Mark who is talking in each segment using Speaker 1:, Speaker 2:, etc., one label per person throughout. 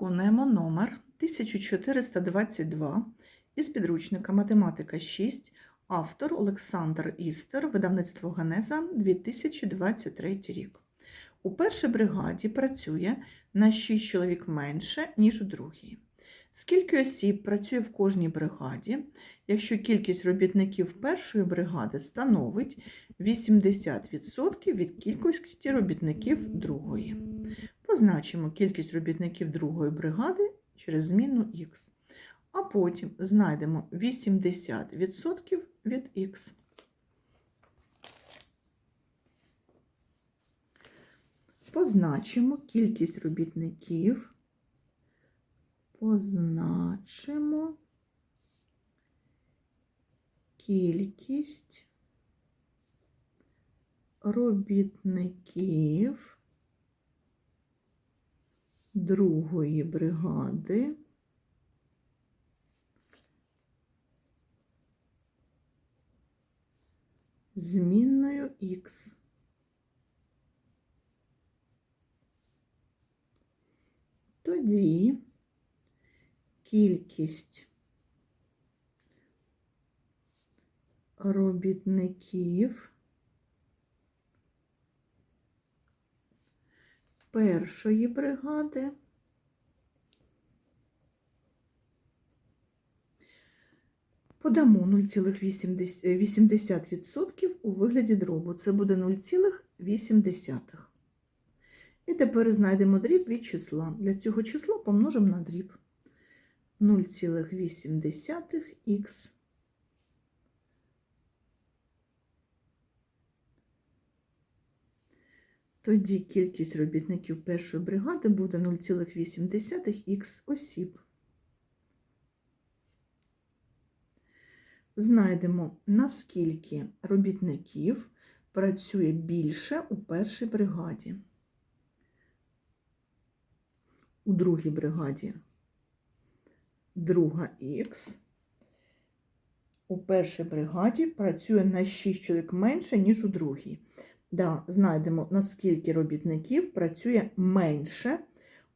Speaker 1: Виконуємо номер 1422 із підручника Математика 6, автор Олександр Істер, видавництво Генеза 2023 рік. У першій бригаді працює на 6 чоловік менше, ніж у другій. Скільки осіб працює в кожній бригаді, якщо кількість робітників першої бригади становить 80% від кількості робітників другої? Позначимо кількість робітників другої бригади через зміну х. А потім знайдемо 80% від х. Позначимо кількість робітників. Позначимо кількість робітників другої бригади змінною х. Тоді кількість робітників першої бригади подамо 0,80% у вигляді дробу. Це буде 0,8. І тепер знайдемо дріб від числа. Для цього числа помножимо на дріб 0,8х. Тоді кількість робітників першої бригади буде 0,8х осіб. Знайдемо, наскільки робітників працює більше у першій бригаді. У другій бригаді друга х. У першій бригаді працює на 6 чоловік менше, ніж у другій. Да, знайдемо, наскільки робітників працює менше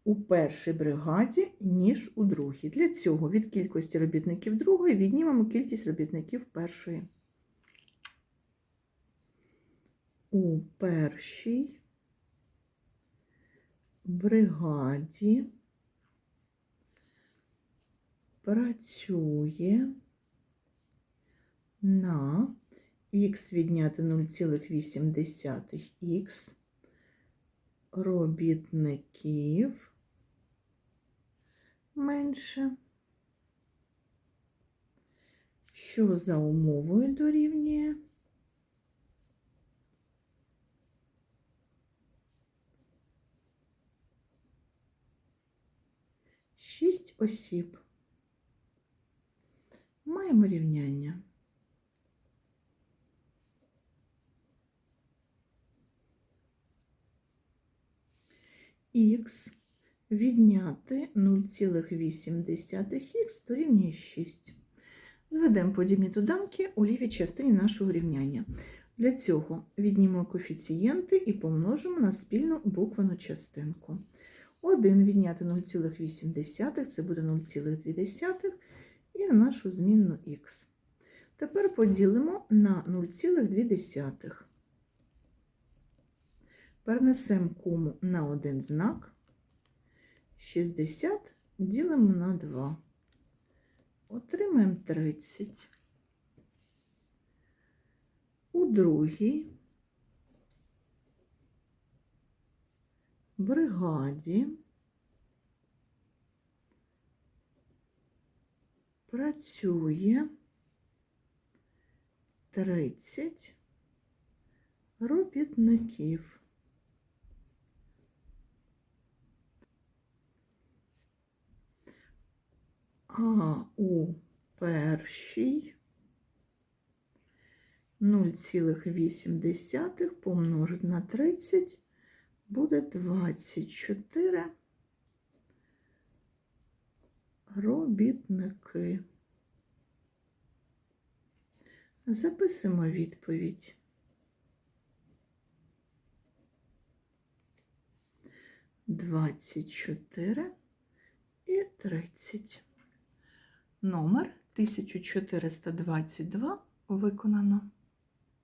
Speaker 1: у першій бригаді, ніж у другій. Для цього від кількості робітників другої віднімемо кількість робітників першої. У першій бригаді працює на х відняти 0,8х робітників менше, що за умовою дорівнює шість осіб. Маємо рівняння. Х відняти 0,8х дорівнює 6. Зведемо подібні доданки у лівій частині нашого рівняння. Для цього віднімемо коефіцієнти і помножимо на спільну буквену частинку. 1 відняти 0,8 це буде 0,2 і на нашу змінну х. Тепер поділимо на 0,2. Перенесемо кому на один знак. 60 ділимо на 2. Отримаємо 30. У другій бригаді працює 30 робітників. А у першій 0,8 помножити на 30 буде 24 робітники. Записуємо відповідь. Двадцять чотири і 30. Номер 1422 виконано.